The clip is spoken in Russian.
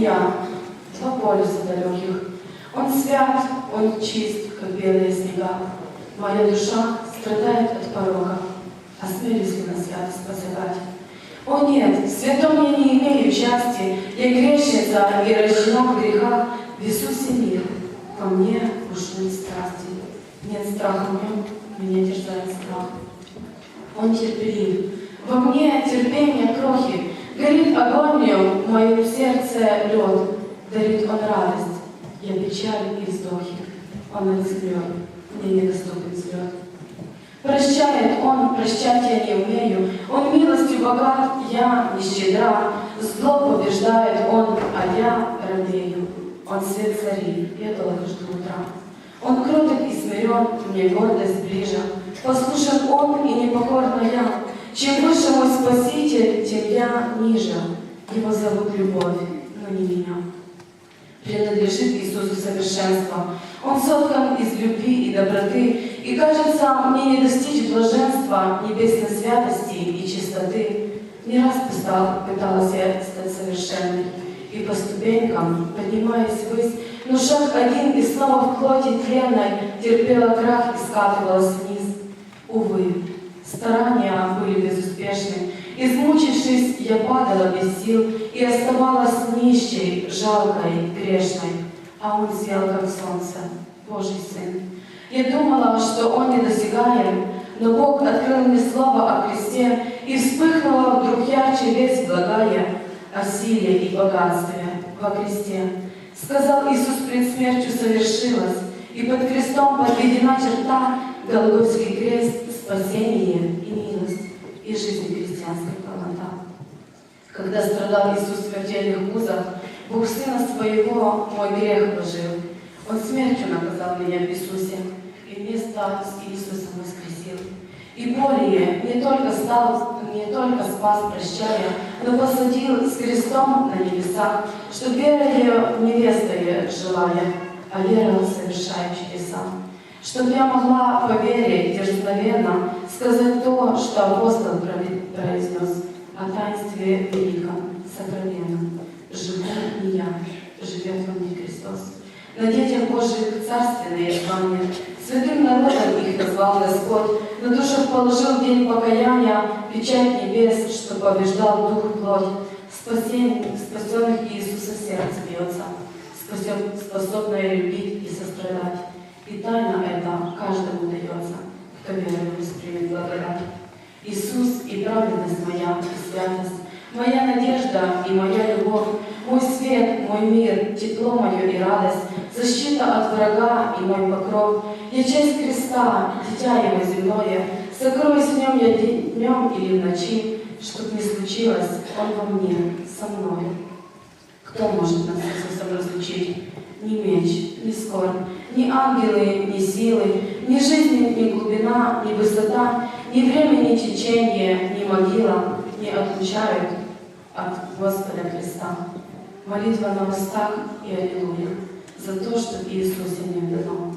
я, два полюса далеких. Он свят, он чист, как белые снега. Моя душа страдает от порока, осмелюсь ли на святость посягать. О нет, в святом я не имею части, я грешница и рождена в грехах, в Иисусе мир, во мне нет страсти, нет страха в нем, меня терзает страх. Он терпелив, во мне терпение крохи, горит огонь в сердце лед, дарит он радость, я печаль и вздохи, он отзовет, мне недоступен взлет. Прощает Он, прощать я не умею. Он милостью богат, я не щедра. Зло побеждает Он, а я робею. Он свет цари, я долго жду утра. Он кроток и смирен, мне гордость ближе. Послушен Он и непокорна я. Чем выше мой Спаситель, тем я ниже. Его зовут Любовь, но не меня принадлежит Иисусу совершенство. Он соткан из любви и доброты, и кажется, мне не достичь блаженства, небесной святости и чистоты. Не раз пытал, пыталась я стать совершенной, и по ступенькам, поднимаясь ввысь, но шаг один и снова в плоти тленной терпела крах и скатывалась вниз. Увы, старания были безуспешны, Измучившись, я падала без сил и оставалась нищей, жалкой, грешной. А он сиял, как солнце, Божий Сын. Я думала, что он недосягаем, но Бог открыл мне слово о кресте, и вспыхнула вдруг ярче весть благая о силе и богатстве во кресте. Сказал Иисус пред смертью совершилось, и под крестом подведена черта, Голгофский крест, спасение и милость, и жизнь христианской полнота. Когда страдал Иисус в смертельных узах, Бог Сына Своего мой грех пожил. Он смертью наказал меня в Иисусе, и вместо с Иисусом воскресил. И более не только стал, не только спас, прощая, но посадил с крестом на небесах, что верою невестою желая, а вера совершая чудеса. Чтобы я могла по вере дерзновенно сказать то, что апостол произнес о таинстве великом, сокровенном. Живу не я, живет во мне Христос. На детях Божьих царственные звания, святым народом их назвал Господь, на душах положил день покаяния, печать небес, что побеждал дух плоть. Спасение, спасенных Иисуса сердце бьется, спасен, способное любить и сострадать. И тайна эта каждому дается, кто верою воспримет благодать. Иисус и праведность моя, и святость, моя надежда и моя любовь, мой свет, мой мир, тепло мое и радость, защита от врага и мой покров. Я часть креста, дитя его земное, сокроюсь в нем я днем или в ночи, чтоб не случилось, он во мне, со мной. Кто может нас с Иисусом разлучить? Ни меч, ни скорбь, ни ангелы, ни силы, ни жизнь, ни глубина, ни высота, ни время, ни течение, ни могила не отлучают от Господа Христа. Молитва на устах и Аллилуйя за то, что Иисусе мне дано.